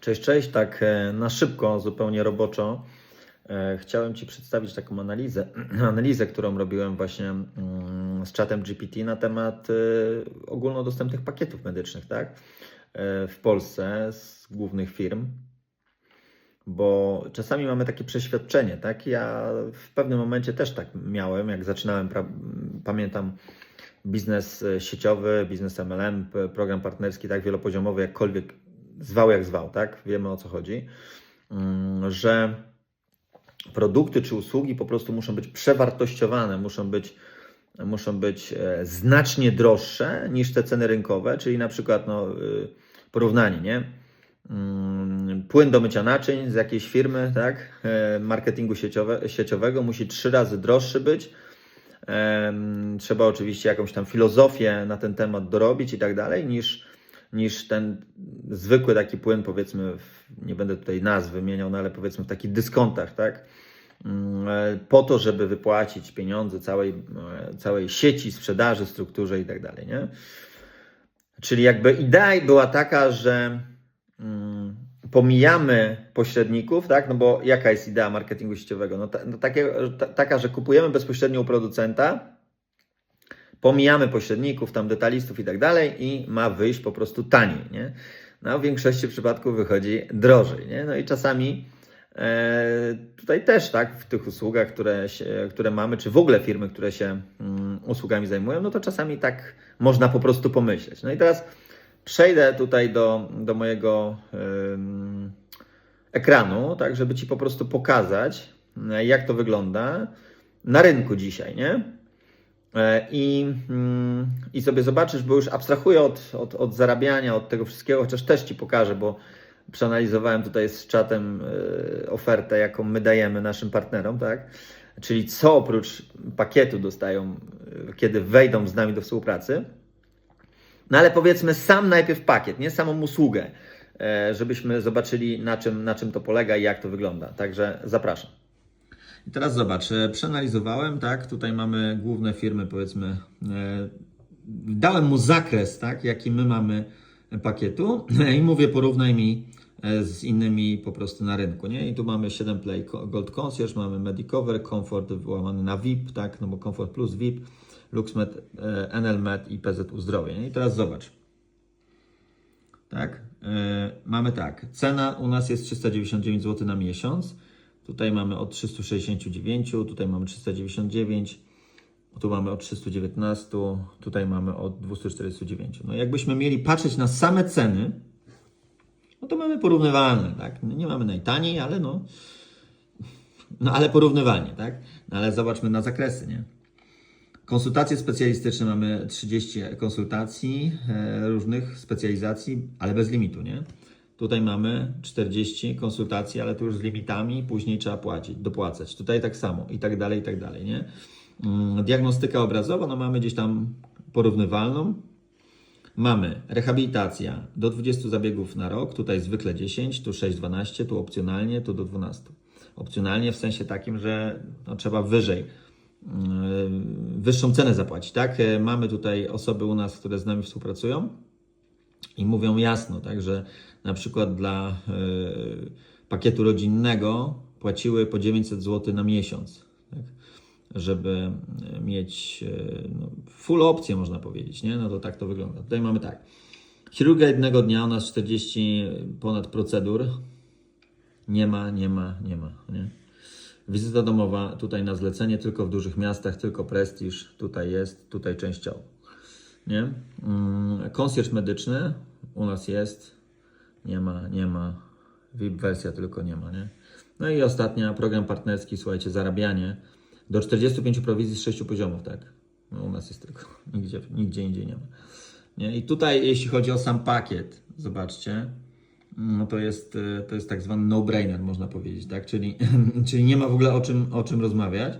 Cześć, cześć. Tak e, na szybko, zupełnie roboczo. e, Chciałem Ci przedstawić taką analizę, analizę, którą robiłem właśnie mm, z czatem GPT na temat e, ogólnodostępnych pakietów medycznych, tak? W Polsce z głównych firm. Bo czasami mamy takie przeświadczenie, tak? Ja w pewnym momencie też tak miałem, jak zaczynałem, pamiętam biznes sieciowy, biznes MLM, program partnerski, tak wielopoziomowy, jakkolwiek zwał jak zwał, tak? Wiemy o co chodzi, Mm, że produkty czy usługi po prostu muszą być przewartościowane, muszą być, muszą być e, znacznie droższe niż te ceny rynkowe, czyli na przykład no, y, porównanie, nie? Mm, Płyn do mycia naczyń z jakiejś firmy, tak? E, Marketingu sieciowe, sieciowego musi trzy razy droższy być. Trzeba oczywiście jakąś tam filozofię na ten temat dorobić i tak dalej, niż, niż ten zwykły taki płyn, powiedzmy, nie będę tutaj nazw wymieniał, no ale powiedzmy w takich dyskontach, tak? Mm, e, Po to, żeby wypłacić pieniądze całej, e, całej sieci sprzedaży, strukturze i tak dalej, nie? Czyli jakby idea była taka, że mm, pomijamy pośredników, tak? No bo jaka jest idea marketingu sieciowego? No, ta, no takie, ta, taka, że kupujemy bezpośrednio u producenta, pomijamy pośredników, tam detalistów i tak dalej i ma wyjść po prostu taniej, nie? No w większości przypadków wychodzi drożej, nie? No i czasami e, tutaj też, tak, w tych usługach, które, się, które mamy, czy w ogóle firmy, które się mm, usługami zajmują, no to czasami tak można po prostu pomyśleć. No i teraz przejdę tutaj do, do mojego ekranu, tak, żeby Ci po prostu pokazać, jak to wygląda na rynku dzisiaj, nie? E, I, mm, I sobie zobaczysz, bo już abstrahuję od, od, od zarabiania, od tego wszystkiego, chociaż też Ci pokażę, bo przeanalizowałem tutaj z czatem e, ofertę, jaką my dajemy naszym partnerom, tak? Czyli co oprócz pakietu dostają, e, kiedy wejdą z nami do współpracy. No ale powiedzmy sam najpierw pakiet, nie samą usługę, żebyśmy zobaczyli na czym, na czym to polega i jak to wygląda. Także zapraszam. I teraz zobacz, e, przeanalizowałem, tak, tutaj mamy główne firmy, powiedzmy, e, dałem mu zakres, tak, jaki my mamy pakietu. I mówię, porównaj mi e, z innymi po prostu na rynku, nie? I tu mamy 7 Play Gold Concierge, mamy Medicover, Comfort wyłamany na VIP, tak, no bo Comfort Plus VIP, LuxMed, e, NLMed i PZ Uzdrowie, nie? I teraz zobacz, tak, e, mamy tak, cena u nas jest 399 zł na miesiąc, Tutaj mamy od 369, tutaj mamy 399, tu mamy od 319, tutaj mamy od 249. No jakbyśmy mieli patrzeć na same ceny, no to mamy porównywalne, tak? No nie mamy najtaniej, ale no, no ale porównywalnie, tak? No ale zobaczmy na zakresy, nie? Konsultacje specjalistyczne mamy 30 konsultacji e, różnych specjalizacji, ale bez limitu, nie? Tutaj mamy 40 konsultacji, ale tu już z limitami, później trzeba płacić, dopłacać. Tutaj tak samo i tak dalej, i tak dalej, nie? Mm, Diagnostyka obrazowa, no mamy gdzieś tam porównywalną. Mamy rehabilitacja do 20 zabiegów na rok, tutaj zwykle 10, tu 6-12, tu opcjonalnie, tu do 12. Opcjonalnie w sensie takim, że no, trzeba wyżej, yy, wyższą cenę zapłacić, tak? E, Mamy tutaj osoby u nas, które z nami współpracują i mówią jasno, tak, że na przykład dla e, pakietu rodzinnego płaciły po 900 zł na miesiąc, tak, żeby e, mieć e, no, full opcję, można powiedzieć, nie? No to tak to wygląda. Tutaj mamy tak. Chirurgia jednego dnia, u nas 40 ponad procedur. Nie ma, nie ma, nie ma, nie? Wizyta domowa tutaj na zlecenie, tylko w dużych miastach, tylko prestiż, tutaj jest, tutaj częściowo. Nie? Mm, medyczny u nas jest, nie ma, nie ma. VIP wersja tylko nie ma, nie? No i ostatnia, program partnerski, słuchajcie, zarabianie. Do 45 prowizji z 6 poziomów, tak? No u nas jest tylko, nigdzie, nigdzie indziej nie ma. Nie? I tutaj, jeśli chodzi o sam pakiet, zobaczcie, no to jest, e, to jest tak zwany no-brainer, można powiedzieć, tak? Czyli, czyli nie ma w ogóle o czym, o czym rozmawiać.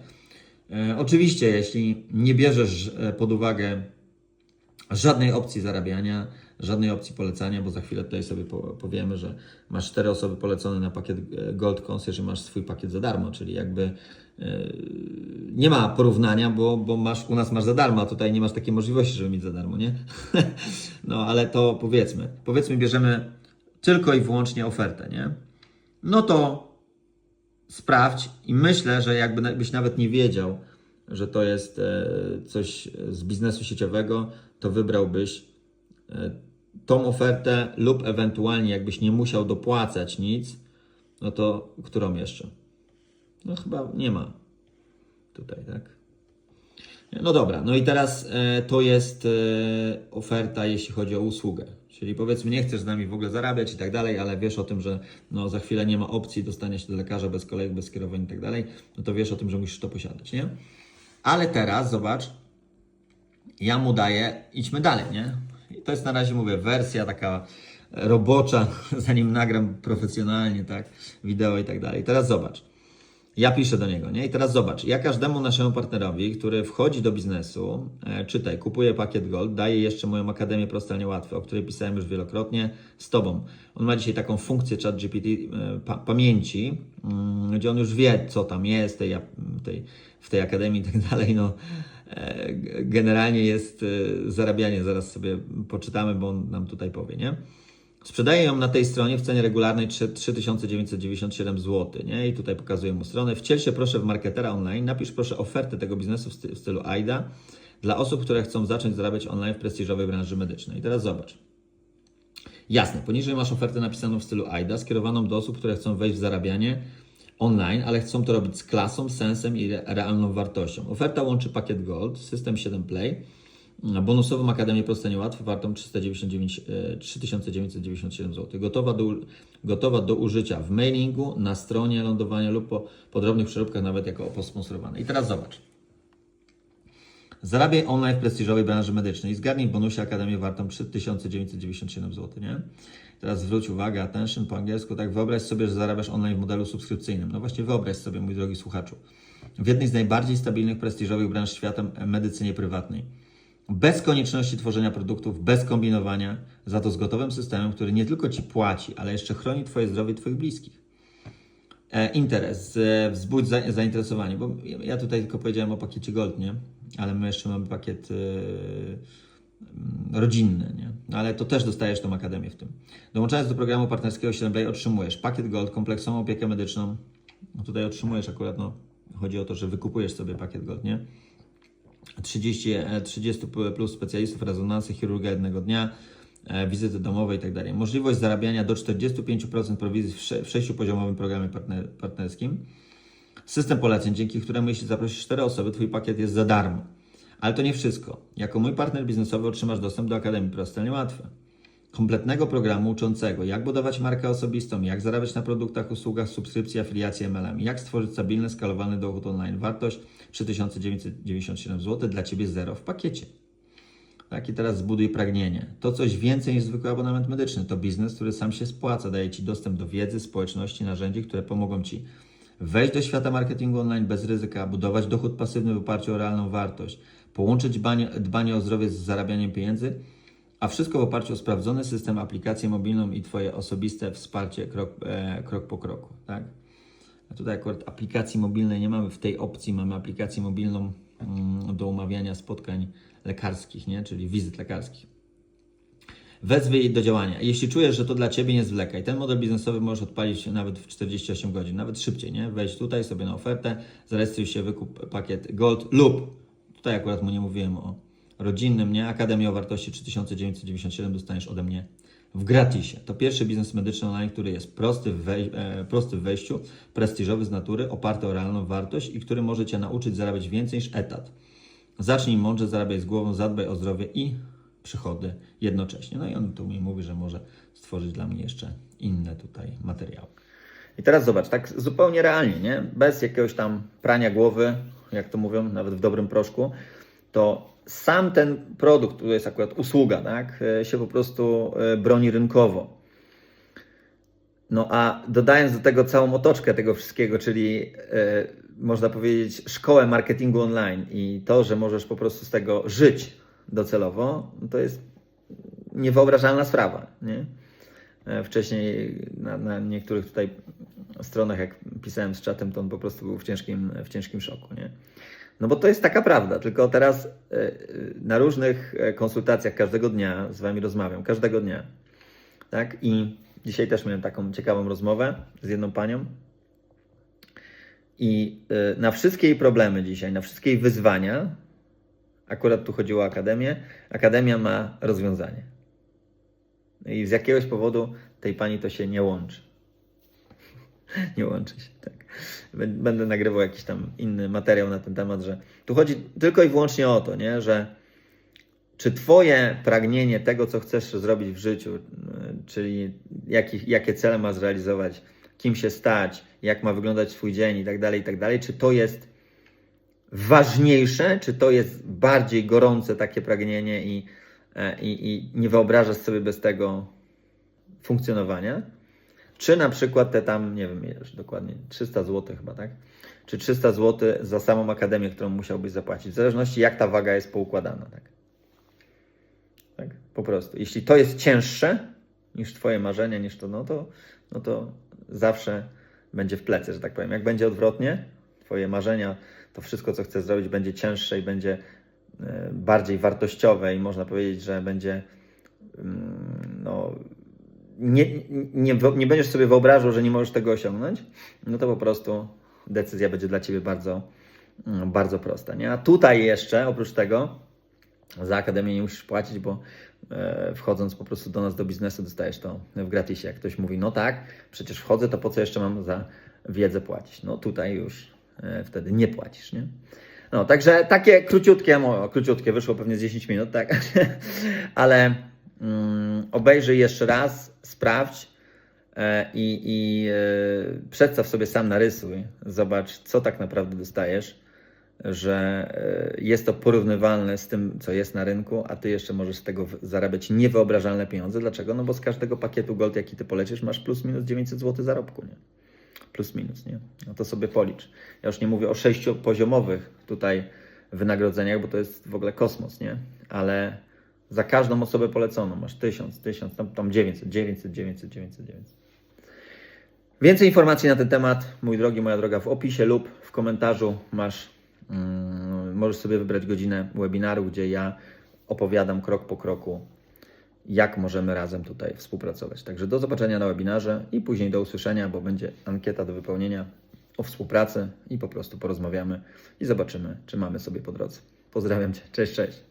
E, oczywiście, jeśli nie bierzesz e, pod uwagę żadnej opcji zarabiania, żadnej opcji polecania, bo za chwilę tutaj sobie po- powiemy, że masz cztery osoby polecone na pakiet e, Gold Concierge i masz swój pakiet za darmo, czyli jakby e, nie ma porównania, bo, bo masz, u nas masz za darmo, a tutaj nie masz takiej możliwości, żeby mieć za darmo, nie? no ale to powiedzmy, powiedzmy bierzemy tylko i wyłącznie ofertę, nie? No to sprawdź i myślę, że jakby na- byś nawet nie wiedział, że to jest e, coś z biznesu sieciowego, to wybrałbyś e, tą ofertę lub ewentualnie jakbyś nie musiał dopłacać nic, no to którą jeszcze? No chyba nie ma tutaj, tak? No dobra, no i teraz e, to jest oferta, jeśli chodzi o usługę. Czyli powiedzmy, nie chcesz z nami w ogóle zarabiać i tak dalej, ale wiesz o tym, że no, za chwilę nie ma opcji dostania się do lekarza bez kolejek, bez skierowań i tak dalej, no to wiesz o tym, że musisz to posiadać, nie? Ale teraz zobacz, ja mu daję, idźmy dalej, nie? I to jest na razie, mówię, wersja taka robocza, zanim nagram profesjonalnie, tak, wideo i tak dalej. Teraz zobacz. Ja piszę do niego, nie? I teraz zobacz, ja każdemu naszemu partnerowi, który wchodzi do biznesu, e, czytaj, kupuje pakiet Gold, daję jeszcze moją Akademię Proste Łatwe, o której pisałem już wielokrotnie, z Tobą. On ma dzisiaj taką funkcję ChatGPT e, pa, pamięci, mm, gdzie on już wie, co tam jest tej, tej, w tej Akademii i tak dalej, no. E, generalnie jest e, zarabianie, zaraz sobie poczytamy, bo on nam tutaj powie, nie? Sprzedaję ją na tej stronie w cenie regularnej 3 3997 zł. Nie? I tutaj pokazuję mu stronę. Wciel się proszę w marketera online. Napisz proszę ofertę tego biznesu w, sty- w stylu AIDA dla osób, które chcą zacząć zarabiać online w prestiżowej branży medycznej. I teraz zobacz. Jasne, poniżej masz ofertę napisaną w stylu AIDA, skierowaną do osób, które chcą wejść w zarabianie online, ale chcą to robić z klasą, sensem i re- realną wartością. Oferta łączy pakiet Gold, system 7 Play, bonusową Akademię Proste Niełatwe wartą 399, e, 3997 zł. Gotowa do, gotowa do użycia w mailingu, na stronie lądowania lub po podrobnych przeróbkach, nawet jako posponsorowane. I teraz zobacz. Zarabiaj online w prestiżowej branży medycznej. Zgarnij w bonusie Akademię wartą 3997 zł, nie? Teraz zwróć uwagę, attention po angielsku, tak wyobraź sobie, że zarabiasz online w modelu subskrypcyjnym. No właśnie wyobraź sobie, mój drogi słuchaczu. W jednej z najbardziej stabilnych, prestiżowych branż świata, e, medycynie prywatnej. Bez konieczności tworzenia produktów, bez kombinowania, za to z gotowym systemem, który nie tylko Ci płaci, ale jeszcze chroni Twoje zdrowie Twoich bliskich. E, interes, e, wzbudź za, zainteresowanie, bo ja- tutaj tylko powiedziałem o pakiecie Gold, nie? Ale my jeszcze mamy pakiet e, rodzinny, nie? No, ale to też dostajesz tą akademię w tym. Dołączając do programu partnerskiego 7 otrzymujesz pakiet Gold, kompleksową opiekę medyczną. No tutaj otrzymujesz akurat, no, chodzi o to, że wykupujesz sobie pakiet Gold, nie? 30, e, 30 plus specjalistów, rezonansy, chirurga jednego dnia, e, wizyty domowe i tak. Możliwość zarabiania do 45% prowizji w sześciopoziomowym programie partner, partnerskim. System poleceń, dzięki któremu jeśli zaprosisz 4 osoby, Twój pakiet jest za darmo. Ale to nie wszystko. Jako mój partner biznesowy otrzymasz dostęp do Akademii Proste Niełatwe. Kompletnego programu uczącego, jak budować markę osobistą, jak zarabiać na produktach, usługach, subskrypcji, afiliacji MLM, jak stworzyć stabilny, skalowalny dochód online. Wartość 3997 zł, dla Ciebie zero w pakiecie. Tak i teraz zbuduj pragnienie. To coś więcej niż zwykły abonament medyczny. To biznes, który sam się spłaca, daje Ci dostęp do wiedzy, społeczności, narzędzi, które pomogą Ci wejść do świata marketingu online bez ryzyka, budować dochód pasywny w oparciu o realną wartość, połączyć dbanie, dbanie o zdrowie z zarabianiem pieniędzy, a wszystko w oparciu o sprawdzony system, aplikację mobilną i Twoje osobiste wsparcie krok, e, krok po kroku. Tak? A tutaj akurat aplikacji mobilnej nie mamy w tej opcji, mamy aplikację mobilną mm, do umawiania spotkań lekarskich, nie? czyli wizyt lekarskich. Wezwij do działania. Jeśli czujesz, że to dla Ciebie, nie zwlekaj. Ten model biznesowy możesz odpalić nawet w 48 godzin, nawet szybciej, nie? Wejdź tutaj sobie na ofertę, zarejestruj się, wykup pakiet Gold lub, tutaj akurat mu nie mówiłem o rodzinnym, nie? Akademia o wartości 3997 dostaniesz ode mnie w gratisie. To pierwszy biznes medyczny online, który jest prosty w, wej- e, prosty w wejściu, prestiżowy z natury, oparty o realną wartość i który może Cię nauczyć zarabiać więcej niż etat. Zacznij mądrze zarabiać z głową, zadbaj o zdrowie i przychody jednocześnie. No i on tu mi mówi, że może stworzyć dla mnie jeszcze inne tutaj materiały. I teraz zobacz, tak zupełnie realnie, nie? Bez jakiegoś tam prania głowy, jak to mówią, nawet w dobrym proszku, to sam ten produkt, tu jest akurat usługa, tak, e, się po prostu e, broni rynkowo. No a dodając do tego całą otoczkę tego wszystkiego, czyli e, można powiedzieć szkołę marketingu online i to, że możesz po prostu z tego żyć docelowo, no to jest niewyobrażalna sprawa. Nie? Wcześniej na, na niektórych tutaj stronach, jak pisałem z czatem, to on po prostu był w ciężkim, w ciężkim szoku. Nie? No bo to jest taka prawda, tylko teraz e, e, na różnych e, konsultacjach każdego dnia z Wami rozmawiam, każdego dnia. Tak? I Dzisiaj też miałem taką ciekawą rozmowę z jedną panią. I na wszystkie jej problemy dzisiaj, na wszystkie jej wyzwania, akurat tu chodziło o akademię, akademia ma rozwiązanie. I z jakiegoś powodu tej pani to się nie łączy. nie łączy się, tak. Bę- Będę nagrywał jakiś tam inny materiał na ten temat, że tu chodzi tylko i wyłącznie o to, nie, że czy Twoje pragnienie tego, co chcesz zrobić w życiu, y, czyli jaki, jakie cele ma zrealizować, kim się stać, jak ma wyglądać Twój dzień i tak dalej, i tak dalej, czy to jest ważniejsze, czy to jest bardziej gorące takie pragnienie i, e, i, i nie wyobrażasz sobie bez tego funkcjonowania? Czy na przykład te tam, nie wiem, już dokładnie 300 zł chyba, tak? Czy 300 zł za samą akademię, którą musiałbyś zapłacić, w zależności jak ta waga jest poukładana, tak? Tak, po prostu. Jeśli to jest cięższe niż Twoje marzenia, niż to, no to, no to zawsze będzie w plecy, że tak powiem. Jak będzie odwrotnie, Twoje marzenia, to wszystko, co chcesz zrobić, będzie cięższe i będzie e, bardziej wartościowe i można powiedzieć, że będzie mm, no, nie, nie, nie będziesz sobie wyobrażał, że nie możesz tego osiągnąć, no to po prostu decyzja będzie dla Ciebie bardzo, mm, bardzo prosta. Nie? A tutaj jeszcze, oprócz tego, za akademię nie musisz płacić, bo e, wchodząc po prostu do nas do biznesu dostajesz to w gratisie. Jak ktoś mówi, no tak, przecież wchodzę, to po co jeszcze mam za wiedzę płacić? No tutaj już e, wtedy nie płacisz, nie? No, także takie króciutkie, mo- króciutkie, wyszło pewnie z 10 minut, tak? Ale obejrzyj jeszcze raz, sprawdź e, i, i e, przedstaw sobie sam narysuj, zobacz, co tak naprawdę dostajesz że e, jest to porównywalne z tym, co jest na rynku, a ty jeszcze możesz z tego zarabiać niewyobrażalne pieniądze. Dlaczego? No bo z każdego pakietu Gold, jaki ty polecisz, masz plus minus 900 zł zarobku, nie? Plus minus, nie? No to sobie policz. Ja już nie mówię o sześciopoziomowych tutaj wynagrodzeniach, bo to jest w ogóle kosmos, nie? Ale za każdą osobę poleconą masz 1000, 1000, tam, tam 900, 900, 900, 900, 900. Więcej informacji na ten temat, mój drogi, moja droga, w opisie lub w komentarzu masz. mm, możesz sobie wybrać godzinę webinaru, gdzie ja opowiadam krok po kroku, jak możemy razem tutaj współpracować. Także do zobaczenia na webinarze i później do usłyszenia, bo będzie ankieta do wypełnienia o współpracy i po prostu porozmawiamy i zobaczymy, czy mamy sobie po drodze. Pozdrawiam Cię. Cześć, cześć.